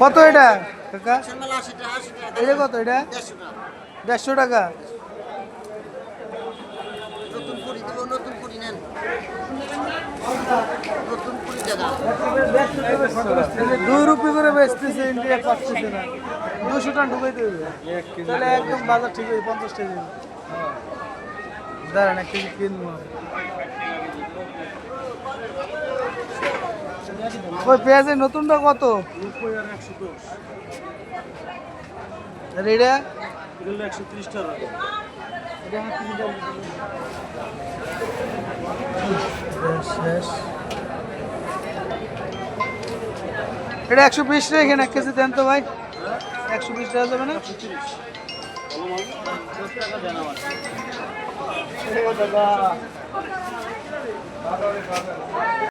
কত এটা কাকা? এটা কত এটা? দেড়শো টাকা। দুই রুপি বেচতেছে ইন্ডিয়া পাচ্ছে না। দুশো টাকা ঢুকাইতে হবে তাহলে একদম বাজার ঠিক হয়ে পঞ্চাশ টাকা দাঁড়ান এক কেজি কিনবো। ওই পেঁয়াজের নতুনটা কত? আর এটা? এটা হাত থেকে শেষ, শেষ। এটা একশো বিশ রেখে এক কেজি দেন তো ভাই। একশো বিশ টাকা যাবে না? দাদা।